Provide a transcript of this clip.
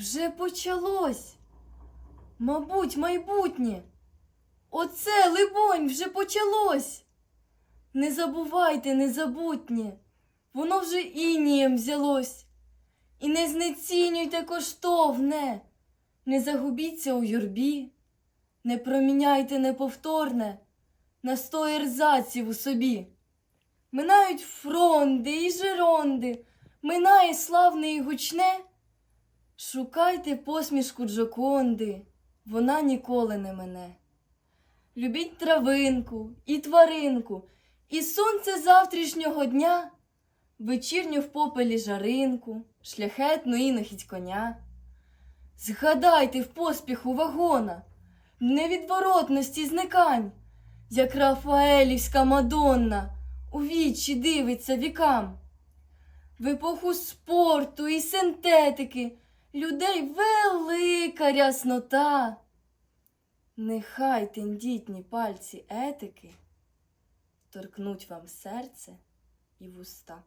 Вже почалось. Мабуть, майбутнє. Оце, либонь, вже почалось. Не забувайте незабутнє, воно вже інієм взялось. І не знецінюйте коштовне, не загубіться у юрбі, не проміняйте неповторне на сто ерзаців у собі. Минають фронди і жеронди, минає славне і гучне. Шукайте посмішку Джоконди, вона ніколи не мене. Любіть травинку і тваринку, і сонце завтрашнього дня, вечірню в попелі жаринку, шляхетну інохідь коня. Згадайте в поспіху вагона, невідворотності зникань, як Рафаелівська Мадонна у вічі дивиться вікам. В епоху спорту і синтетики людей велика ряснота. Нехай тендітні пальці етики торкнуть вам серце і вуста.